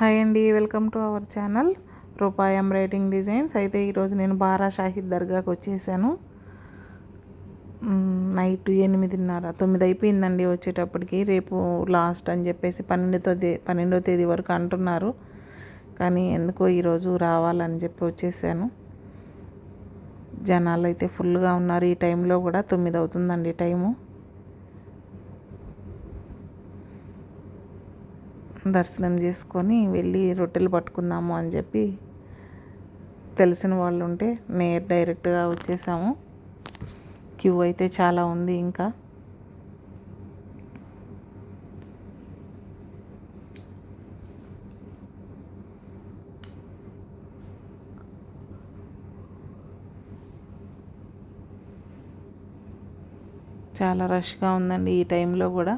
Hi అండి welcome to our channel రూపాయి embroidering designs. అయితే ఈరోజు నేను బారా షాహిద్ దర్గాకి వచ్చేసాను. నైట్ ఎనిమిదిన్నర తొమ్మిది అయిపోయిందండి వచ్చేటప్పటికి. రేపు లాస్ట్ అని చెప్పేసి పన్నెండుతో తే పన్నెండో తేదీ వరకు అంటున్నారు. కానీ ఎందుకో ఈరోజు రావాలని చెప్పి వచ్చేసాను. జనాలు అయితే ఫుల్గా ఉన్నారు. ఈ టైంలో కూడా తొమ్మిది అవుతుందండి టైము. దర్శనం చేసుకొని వెళ్ళి రొట్టెలు పట్టుకుందాము అని చెప్పి తెలిసిన వాళ్ళు ఉంటే నేర్ డైరెక్ట్గా వచ్చేసాము. క్యూ అయితే చాలా ఉంది ఇంకా. చాలా రష్గా ఉందండి ఈ టైంలో కూడా.